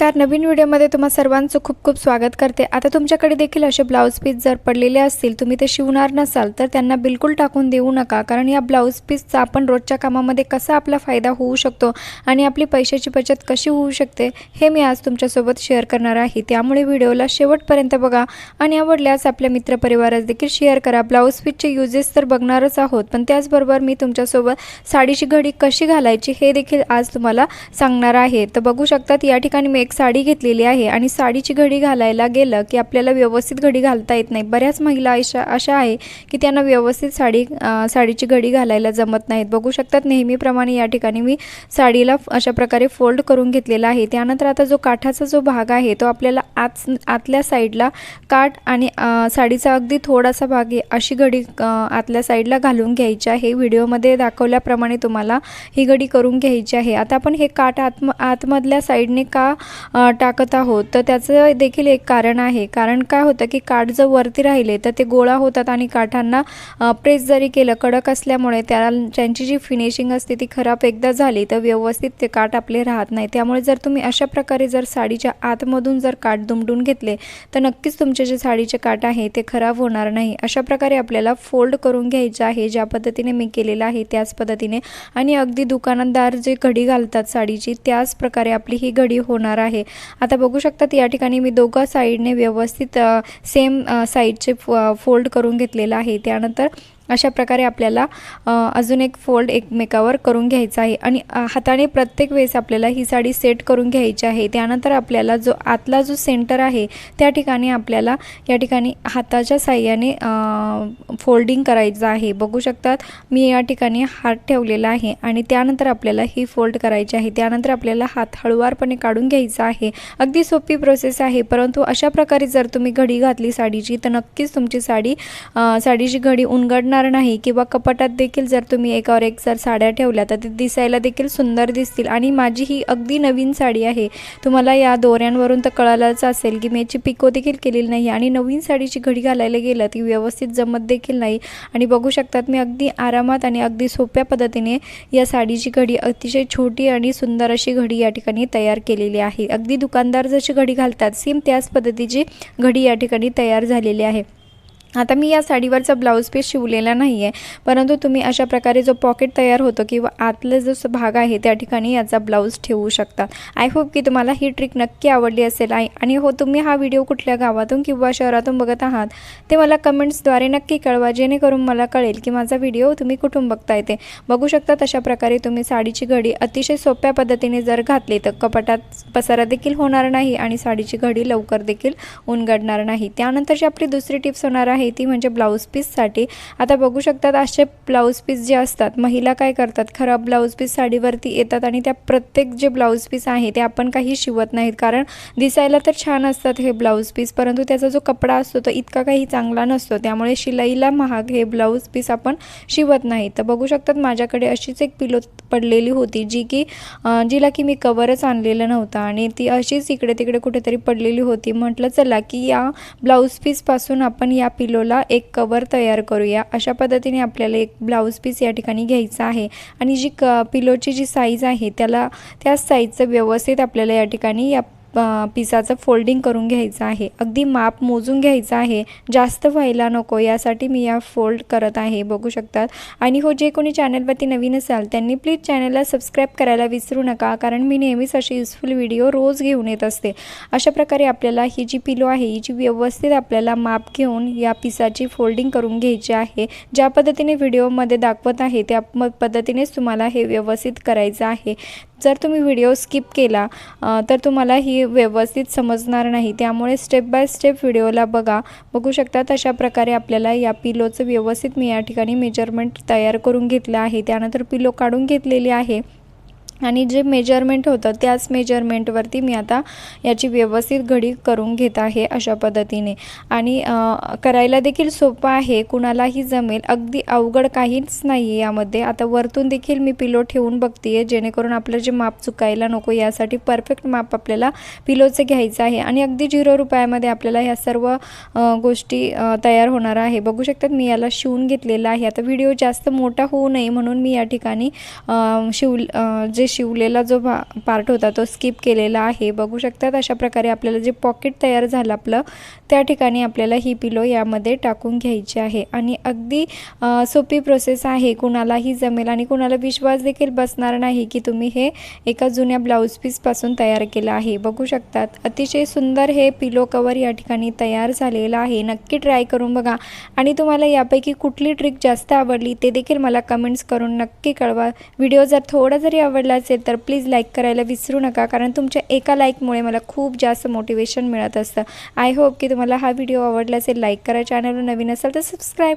नमस्कार. नवीन व्हिडिओमध्ये तुम्हा सर्वांचं खूप खूप स्वागत करते. आता तुमच्याकडे देखील असे ब्लाऊज पीस जर पडलेले असतील तुम्ही ते शिवणार नसाल तर त्यांना बिलकुल टाकून देऊ नका. कारण या ब्लाऊज पीसचा आपण रोजच्या कामामध्ये कसा आपला फायदा होऊ शकतो आणि आपली पैशाची बचत कशी होऊ शकते हे मी आज तुमच्यासोबत शेअर करणार आहे. त्यामुळे व्हिडिओला शेवटपर्यंत बघा आणि आवडल्यास आपल्या मित्रपरिवारास देखील शेअर करा. ब्लाऊज पीसचे युजेस तर बघणारच आहोत पण त्याचबरोबर मी तुमच्यासोबत साडीची घडी कशी घालायची हे देखील आज तुम्हाला सांगणार आहे. तर बघू शकतात या ठिकाणी मी एक साडी घेतलेली आहे आणि साडीची घडी घालायला गेलं की आपल्याला व्यवस्थित घडी घालता येत नाही. बऱ्याच महिला अशा अशा आहे की त्यांना व्यवस्थित साडी साडीची घडी घालायला जमत नाहीत. बघू शकतात नेहमीप्रमाणे या ठिकाणी मी साडीला अशा प्रकारे फोल्ड करून घेतलेला आहे. त्यानंतर आता जो काठाचा जो भाग आहे तो आपल्याला आत आतल्या साईडला काठ आणि साडीचा अगदी थोडासा भाग आहे अशी घडी आतल्या साईडला घालून घ्यायची आहे. व्हिडिओमध्ये दाखवल्याप्रमाणे तुम्हाला ही घडी करून घ्यायची आहे. आता आपण हे काठ आतम आतमधल्या साईडने का टाकत आहोत. तर त्याचं देखील एक कारण आहे. कारण काय होतं की काठ जर वरती राहिले तर ते गोळा होतात आणि काठांना प्रेस जरी केलं कडक असल्यामुळे त्या त्यांची जी फिनिशिंग असते ती खराब एकदा झाली तर व्यवस्थित ते काठ आपले राहत नाही. त्यामुळे जर तुम्ही अशा प्रकारे जर साडीच्या आतमधून जर काठ दुमडून घेतले तर नक्कीच तुमचे जे साडीचे काठ आहे ते खराब होणार नाही. अशा प्रकारे आपल्याला फोल्ड करून घ्यायचं आहे. ज्या पद्धतीने मी केलेलं आहे त्याच पद्धतीने. आणि अगदी दुकानदार जे घडी घालतात साडीची त्याच प्रकारे आपली ही घडी होणार आहे. आता बघू शकतात या ठिकाणी मी दोघं साईडने व्यवस्थित सेम साईडचे फोल्ड करून घेतलेलं आहे. त्यानंतर अशा प्रकारे आपल्याला अजून एक फोल्ड एकमेकावर करून घ्यायचा आहे. आणि हाताने प्रत्येक वेळेस आपल्याला ही साडी सेट करून घ्यायची आहे. त्यानंतर आपल्याला जो आतला जो सेंटर आहे त्या ठिकाणी आपल्याला या ठिकाणी हाताच्या साह्याने फोल्डिंग करायचं आहे. बघू शकतात मी या ठिकाणी हात ठेवलेला आहे आणि त्यानंतर आपल्याला ही फोल्ड करायची आहे. त्यानंतर आपल्याला हात हळुवारपणे काढून घ्यायचा आहे. अगदी सोपी प्रोसेस आहे परंतु अशा प्रकारे जर तुम्ही घडी घातली साडीची तर नक्कीच तुमची साडी साडीची घडी उनगडणार नाही किंवा कपाटात देखील जर तुम्ही एकावर एक जर साड्या ठेवल्या तर ते दिसायला देखील सुंदर दिसतील. आणि माझी ही अगदी नवीन साडी आहे. तुम्हाला या दोऱ्यांवरून तर कळालंच असेल की मी याची पिको देखील केलेली नाही आणि नवीन साडीची घडी घालायला गेलं ती व्यवस्थित जमत देखील नाही. आणि बघू शकतात मी अगदी आरामात आणि अगदी सोप्या पद्धतीने या साडीची घडी अतिशय छोटी आणि सुंदर अशी घडी या ठिकाणी तयार केलेली आहे. अगदी दुकानदार जशी घडी घालतात सेम त्याच पद्धतीची घडी या ठिकाणी तयार झालेली आहे. आता मी या साडीवरचा ब्लाऊज पीस शिवलेला नाही आहे परंतु तुम्ही अशा प्रकारे जो पॉकेट तयार होतो किंवा आतला जो स- भाग आहे त्या ठिकाणी याचा ब्लाऊज ठेवू शकता. आय होप की तुम्हाला ही ट्रिक नक्की आवडली असेल. आहे आणि हो तुम्ही हा व्हिडिओ कुठल्या गावातून किंवा शहरातून बघत आहात ते मला कमेंट्सद्वारे नक्की कळवा जेणेकरून मला कळेल की माझा व्हिडिओ तुम्ही कुठून बघता येते बघू शकता तशा प्रकारे तुम्ही साडीची घडी अतिशय सोप्या पद्धतीने जर घातली तर कपाटात पसारा देखील होणार नाही आणि साडीची घडी लवकर देखील उनगडणार नाही. त्यानंतरची आपली दुसरी टिप्स होणार आहे आहे ती म्हणजे ब्लाऊज पीससाठी आता बघू शकतात असे ब्लाऊज पीस जे असतात महिला काय करतात? खराब ब्लाऊज पीस साडीवरती येतात आणि त्या प्रत्येक जे ब्लाऊज पीस आहे ते आपण काही शिवत नाहीत. कारण दिसायला तर छान असतात हे ब्लाऊज पीस परंतु त्याचा जो कपडा असतो तो इतका काही चांगला नसतो. त्यामुळे शिलाईला महाग हे ब्लाऊज पीस आपण शिवत नाही तर बघू शकतात माझ्याकडे अशीच एक पिलो पडलेली होती जी की जिला की मी कवरच आणलेलं नव्हतं आणि ती अशीच इकडे तिकडे कुठेतरी पडलेली होती. म्हटलं चला की या ब्लाऊज पीसपासून आपण या पिलो पिलोला एक कवर तयार करूया. अशा पद्धतीने आपल्याला एक ब्लाऊज पीस या ठिकाणी घ्यायचा आहे. आणि जी क पिलोची जी साईज आहे त्याला त्याच साईजचं व्यवस्थित आपल्याला या ठिकाणी या पिसाचं फोल्डिंग करून घ्यायचं आहे. अगदी माप मोजून घ्यायचं आहे. जास्त व्हायला नको यासाठी मी या फोल्ड करत आहे बघू शकतात. आणि हो जे कोणी चॅनलवरती नवीन असाल त्यांनी प्लीज चॅनलला सबस्क्राईब करायला विसरू नका कारण मी नेहमीच अशी युजफुल व्हिडिओ रोज घेऊन येत असते. अशा प्रकारे आपल्याला ही जी पिलो आहे ही जी व्यवस्थित आपल्याला माप घेऊन या पिसाची फोल्डिंग करून घ्यायची आहे ज्या पद्धतीने व्हिडिओमध्ये दाखवत आहे त्या म पद्धतीनेच तुम्हाला हे व्यवस्थित करायचं आहे. जर तुम्ही व्हिडिओ स्किप केला तर तुम्हाला ही व्यवस्थित समजणार नाही. त्यामुळे स्टेप बाय स्टेप व्हिडिओला बघा. बघू शकता तशा प्रकारे आपल्याला या पिलोचं व्यवस्थित मी या ठिकाणी मेजरमेंट तयार करून घेतलं आहे. त्यानंतर पिलो काढून घेतलेली आहे. आणि जे मेजरमेंट होतं त्याच मेजरमेंटवरती मी आता याची व्यवस्थित घडी करून घेत आहे अशा पद्धतीने. आणि करायला देखील सोपं आहे कुणालाही जमेल अगदी अवघड काहीच नाही आहे यामध्ये. आता वरतून देखील मी पिलो ठेवून बघते आहे जेणेकरून आपलं जे माप चुकायला नको यासाठी परफेक्ट माप आपल्याला पिलोचं घ्यायचं आहे. आणि अगदी झिरो रुपयामध्ये आपल्याला ह्या सर्व गोष्टी तयार होणार आहे. बघू शकतात मी याला शिवून घेतलेला आहे. आता व्हिडिओ जास्त मोठा होऊ नये म्हणून मी या ठिकाणी शिव जे शिवलेला जो भा पार्ट होता तो स्किप केलेला आहे. बघू शकतात अशा प्रकारे आपल्याला जे पॉकेट तयार झालं आपलं त्या ठिकाणी आपल्याला ही पिलो यामध्ये टाकून घ्यायची आहे. आणि अगदी सोपी प्रोसेस आहे. कुणालाही जमेल आणि कुणाला विश्वास देखील बसणार नाही की तुम्ही हे एका जुन्या ब्लाऊज पीसपासून तयार केलं आहे. बघू शकतात अतिशय सुंदर हे पिलो कवर या ठिकाणी तयार झालेलं आहे. नक्की ट्राय करून बघा. आणि तुम्हाला यापैकी कुठली ट्रिक जास्त आवडली ते देखील मला कमेंट्स करून नक्की कळवा. व्हिडिओ जर थोडा जरी आवडला असेल तर प्लीज लाईक करायला विसरू नका. कारण तुमच्या एका लाईकमुळे मला खूप जास्त मोटिवेशन मिळत असतं. आय होप की तुम्हाला हा व्हिडिओ आवडला असेल लाईक करा. चॅनलवर नवीन असेल तर सबस्क्राईब